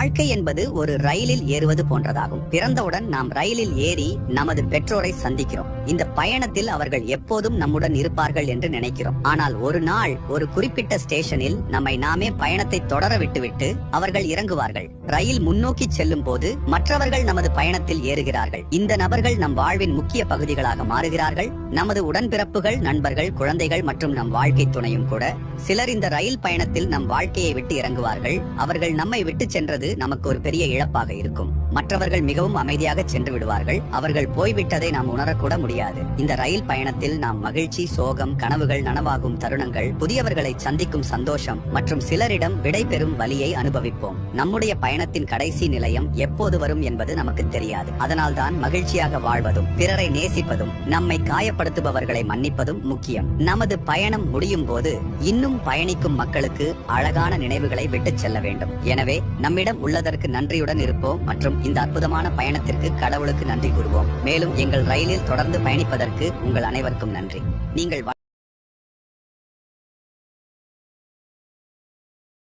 வாழ்க்கை என்பது ஒரு ரயிலில் ஏறுவது போன்றதாகும். பிறந்தவுடன் நாம் ரயிலில் ஏறி நமது பெற்றோரை சந்திக்கிறோம். இந்த பயணத்தில் அவர்கள் எப்போதும் நம்முடன் இருப்பார்கள் என்று நினைக்கிறோம். ஆனால் ஒரு நாள் ஒரு குறிப்பிட்ட ஸ்டேஷனில் நம்மை நாமே பயணத்தை தொடர விட்டுவிட்டு அவர்கள் இறங்குவார்கள். ரயில் முன்னோக்கி செல்லும் போது மற்றவர்கள் நமது பயணத்தில் ஏறுகிறார்கள். இந்த நபர்கள் நம் வாழ்வின் முக்கிய பகுதிகளாக மாறுகிறார்கள். நமது உடன்பிறப்புகள் நண்பர்கள் குழந்தைகள் மற்றும் நம் வாழ்க்கை துணையும் கூட சிலர் இந்த ரயில் பயணத்தில் நம் வாழ்க்கையை விட்டு இறங்குவார்கள். அவர்கள் நம்மை விட்டு சென்றது நமக்கு ஒரு பெரிய இழப்பாக இருக்கும். மற்றவர்கள் மிகவும் அமைதியாக சென்று விடுவார்கள். அவர்கள் போய்விட்டதை நாம் உணரக்கூட முடியாது. இந்த ரயில் பயணத்தில் நாம் மகிழ்ச்சி சோகம் கனவுகள் நனவாகும் தருணங்கள் புதியவர்களை சந்திக்கும் சந்தோஷம் மற்றும் சிலரிடம் விடை பெறும் வலியை அனுபவிப்போம். நம்முடைய பயணத்தின் கடைசி நிலையம் எப்போது வரும் என்பது நமக்கு தெரியாது. அதனால்தான் மகிழ்ச்சியாக வாழ்வதும் பிறரை நேசிப்பதும் நம்மை காயப்படுத்துபவர்களை மன்னிப்பதும் முக்கியம். நமது பயணம் முடியும் போது இன்னும் பயணிக்கும் மக்களுக்கு அழகான நினைவுகளை விட்டுச் செல்ல வேண்டும். எனவே நம்மிடம் உள்ளதற்கு நன்றியுடன் இருப்போம் மற்றும் இந்த அற்புதமான பயணத்திற்கு கடவுளுக்கு நன்றி கூறுவோம். மேலும் எங்கள் ரயிலில் தொடர்ந்து பயணிப்பதற்கு உங்கள் அனைவருக்கும் நன்றி. நீங்கள்